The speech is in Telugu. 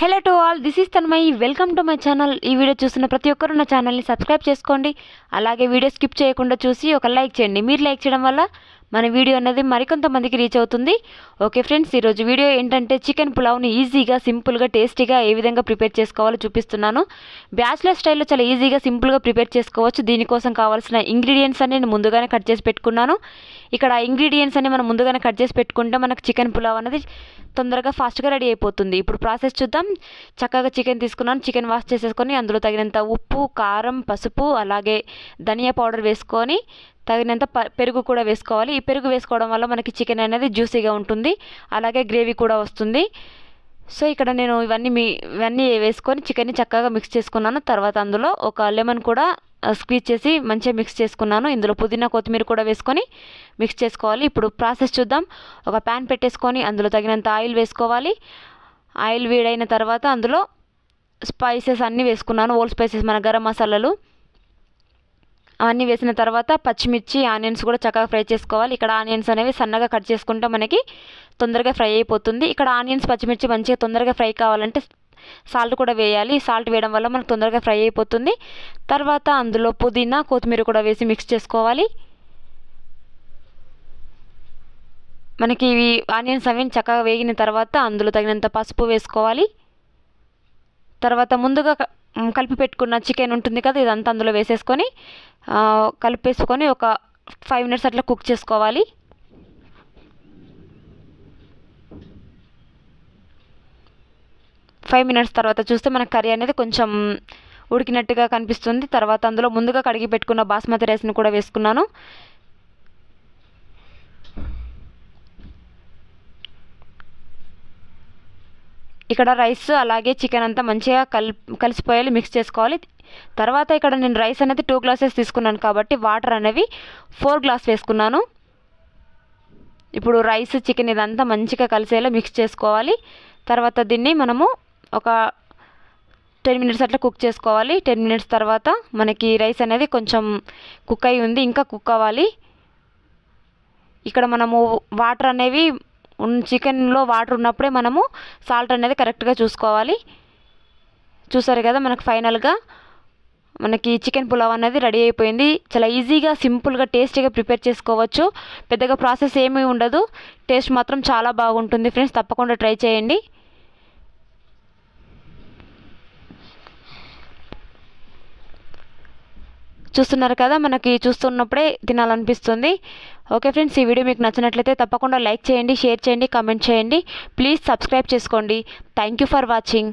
Hello to all this is Tanmayi welcome to my channel ఈ వీడియో చూస్తున్న ప్రతి ఒక్కరు నా ఛానల్ని సబ్స్క్రైబ్ చేసుకోండి. అలాగే వీడియో స్కిప్ చేయకుండా చూసి ఒక లైక్ చేయండి. మీరు లైక్ చేయడం వల్ల మన వీడియో అనేది మరికొంతమందికి రీచ్ అవుతుంది. ఓకే ఫ్రెండ్స్ ఈరోజు వీడియో ఏంటంటే చికెన్ పులావ్ని ఈజీగా సింపుల్గా టేస్టీగా ఏ విధంగా ప్రిపేర్ చేసుకోవాలో చూపిస్తున్నాను. బ్యాచిలర్ స్టైల్లో చాలా ఈజీగా సింపుల్గా ప్రిపేర్ చేసుకోవచ్చు. దీనికోసం కావాల్సిన ఇంగ్రీడియంట్స్ అన్ని నేను ముందుగానే కట్ చేసి పెట్టుకున్నాను. ఇక్కడ ఇంగ్రీడియంట్స్ అన్ని మనం ముందుగానే కట్ చేసి పెట్టుకుంటే మనకు చికెన్ పులావ్ అనేది తొందరగా ఫాస్ట్గా రెడీ అయిపోతుంది. ఇప్పుడు ప్రాసెస్ చూద్దాం. చక్కగా చికెన్ తీసుకున్నాను. చికెన్ వాష్ చేసేసుకొని అందులో తగినంత ఉప్పు కారం పసుపు అలాగే ధనియా పౌడర్ వేసుకొని తగినంత ప పెరుగు కూడా వేసుకోవాలి. ఈ పెరుగు వేసుకోవడం వల్ల మనకి చికెన్ అనేది జ్యూసీగా ఉంటుంది. అలాగే గ్రేవీ కూడా వస్తుంది. సో ఇక్కడ నేను ఇవన్నీ మీ ఇవన్నీ వేసుకొని చికెన్ని చక్కగా మిక్స్ చేసుకున్నాను. తర్వాత అందులో ఒక లెమన్ కూడా స్క్వీజ్ చేసి మంచిగా మిక్స్ చేసుకున్నాను. ఇందులో పుదీనా కొత్తిమీర కూడా వేసుకొని మిక్స్ చేసుకోవాలి. ఇప్పుడు ప్రాసెస్ చూద్దాం. ఒక ప్యాన్ పెట్టేసుకొని అందులో తగినంత ఆయిల్ వేసుకోవాలి. ఆయిల్ వేడైన తర్వాత అందులో స్పైసెస్ అన్నీ వేసుకున్నాను. ఓల్డ్ స్పైసెస్ మన గరం మసాలాలు. అవన్నీ వేసిన తర్వాత పచ్చిమిర్చి ఆనియన్స్ కూడా చక్కగా ఫ్రై చేసుకోవాలి. ఇక్కడ ఆనియన్స్ అనేవి సన్నగా కట్ చేసుకుంటే మనకి తొందరగా ఫ్రై అయిపోతుంది. ఇక్కడ ఆనియన్స్ పచ్చిమిర్చి మంచిగా తొందరగా ఫ్రై కావాలంటే సాల్ట్ కూడా వేయాలి. సాల్ట్ వేయడం వల్ల మనకు తొందరగా ఫ్రై అయిపోతుంది. తర్వాత అందులో పుదీనా కొత్తిమీర కూడా వేసి మిక్స్ చేసుకోవాలి. మనకి ఇవి ఆనియన్స్ అవి చక్కగా వేగిన తర్వాత అందులో తగినంత పసుపు వేసుకోవాలి. తర్వాత ముందుగా కలిపి పెట్టుకున్న చికెన్ ఉంటుంది కదా ఇదంతా అందులో వేసేసుకొని కలిపేసుకొని ఒక ఫైవ్ మినిట్స్ అట్లా కుక్ చేసుకోవాలి. ఫైవ్ మినిట్స్ తర్వాత చూస్తే మనకు కర్రీ అనేది కొంచెం ఉడికినట్టుగా కనిపిస్తుంది. తర్వాత అందులో ముందుగా కడిగి పెట్టుకున్న బాస్మతి రైస్ని కూడా వేసుకున్నాను. ఇక్కడ రైస్ అలాగే చికెన్ అంతా మంచిగా కల్ కలిసిపోయాలి మిక్స్ చేసుకోవాలి. తర్వాత ఇక్కడ నేను రైస్ అనేది టూ గ్లాసెస్ తీసుకున్నాను కాబట్టి వాటర్ అనేవి ఫోర్ గ్లాస్ వేసుకున్నాను. ఇప్పుడు రైస్ చికెన్ ఇదంతా మంచిగా కలిసేలా మిక్స్ చేసుకోవాలి. తర్వాత దీన్ని మనము ఒక టెన్ మినిట్స్ అట్లా కుక్ చేసుకోవాలి. టెన్ మినిట్స్ తర్వాత మనకి రైస్ అనేది కొంచెం కుక్ అయి ఉంది ఇంకా కుక్ అవ్వాలి. ఇక్కడ మనము వాటర్ అనేవి చికెన్లో వాటర్ ఉన్నప్పుడే మనము సాల్ట్ అనేది కరెక్ట్గా చూసుకోవాలి. చూసారు కదా మనకు ఫైనల్గా మనకి చికెన్ పులావ్ అనేది రెడీ అయిపోయింది. చాలా ఈజీగా సింపుల్గా టేస్టీగా ప్రిపేర్ చేసుకోవచ్చు. పెద్దగా ప్రాసెస్ ఏమీ ఉండదు. టేస్ట్ మాత్రం చాలా బాగుంటుంది. ఫ్రెండ్స్ తప్పకుండా ట్రై చేయండి. చూస్తున్నారు కదా మనకి చూస్తున్నప్పుడే తినాలనిపిస్తుంది. ఓకే ఫ్రెండ్స్ ఈ వీడియో మీకు నచ్చినట్లయితే తప్పకుండా లైక్ చేయండి షేర్ చేయండి కామెంట్ చేయండి. ప్లీజ్ సబ్స్క్రైబ్ చేసుకోండి. Thank you for watching.